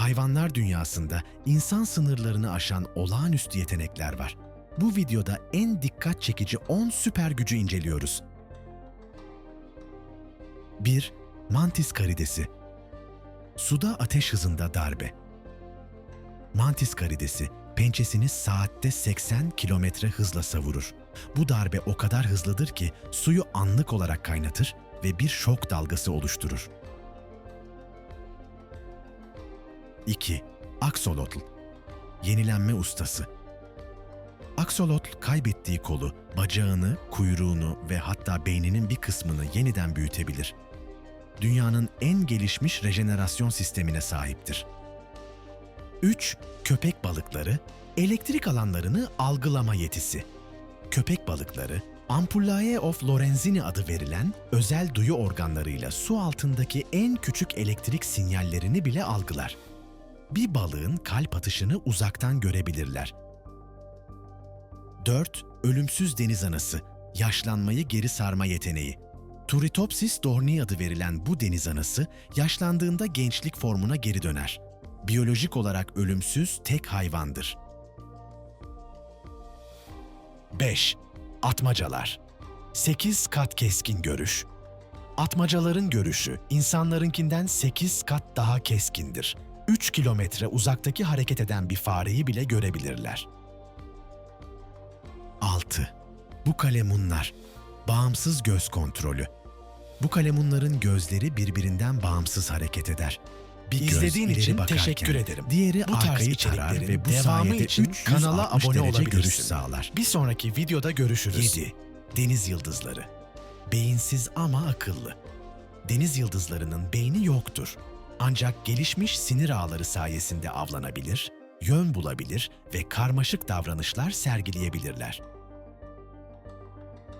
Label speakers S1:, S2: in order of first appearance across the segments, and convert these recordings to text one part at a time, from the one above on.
S1: Hayvanlar dünyasında insan sınırlarını aşan olağanüstü yetenekler var. Bu videoda en dikkat çekici 10 süper gücü inceliyoruz. 1. Mantis karidesi Suda ateş hızında darbe. Mantis karidesi pençesini saatte 80 kilometre hızla savurur. Bu darbe o kadar hızlıdır ki suyu anlık olarak kaynatır ve bir şok dalgası oluşturur. 2. Axolotl Yenilenme ustası Axolotl kaybettiği kolu, bacağını, kuyruğunu ve hatta beyninin bir kısmını yeniden büyütebilir. Dünyanın en gelişmiş rejenerasyon sistemine sahiptir. 3. Köpek balıkları elektrik alanlarını algılama yetisi. Köpek balıkları, Ampullae of Lorenzini adı verilen özel duyu organlarıyla su altındaki en küçük elektrik sinyallerini bile algılar. Bir balığın kalp atışını uzaktan görebilirler. 4. Ölümsüz deniz anası, yaşlanmayı geri sarma yeteneği. Turritopsis dorni adı verilen bu deniz anası yaşlandığında gençlik formuna geri döner. Biyolojik olarak ölümsüz tek hayvandır. 5. Atmacalar 8 kat keskin görüş. Atmacaların görüşü insanlarınkinden 8 kat daha keskindir. 3 kilometre uzaktaki hareket eden bir fareyi bile görebilirler. 6. Bu kalemunlar. Bağımsız göz kontrolü. Bu kalemunların gözleri birbirinden bağımsız hareket eder. Bir
S2: İzlediğin
S1: göz
S2: için
S1: bakarken,
S2: teşekkür ederim.
S1: Diğeri
S2: Bu tarz içeriklerin
S1: ve bu
S2: devamı için
S1: 360
S2: kanala abone olabilirsin.
S1: görüş sağlar.
S2: Bir sonraki videoda görüşürüz.
S1: 7. Deniz yıldızları. Beyinsiz ama akıllı. Deniz yıldızlarının beyni yoktur. Ancak gelişmiş sinir ağları sayesinde avlanabilir, yön bulabilir ve karmaşık davranışlar sergileyebilirler.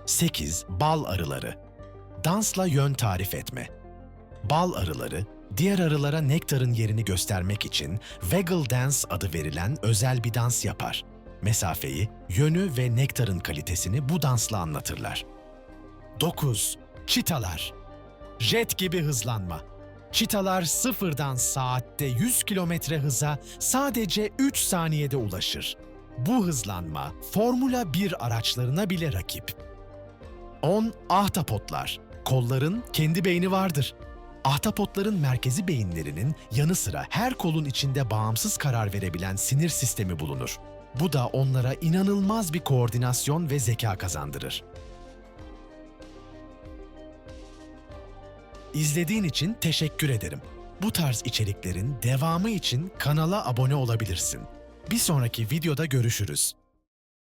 S1: 8. Bal arıları. Dansla yön tarif etme. Bal arıları, diğer arılara nektarın yerini göstermek için waggle dance adı verilen özel bir dans yapar. Mesafeyi, yönü ve nektarın kalitesini bu dansla anlatırlar. 9. Çitalar. Jet gibi hızlanma. Çitalar sıfırdan saatte 100 kilometre hıza sadece 3 saniyede ulaşır. Bu hızlanma Formula 1 araçlarına bile rakip. 10. Ahtapotlar. Kolların kendi beyni vardır. Ahtapotların merkezi beyinlerinin yanı sıra her kolun içinde bağımsız karar verebilen sinir sistemi bulunur. Bu da onlara inanılmaz bir koordinasyon ve zeka kazandırır. İzlediğin için teşekkür ederim. Bu tarz içeriklerin devamı için kanala abone olabilirsin. Bir sonraki videoda görüşürüz.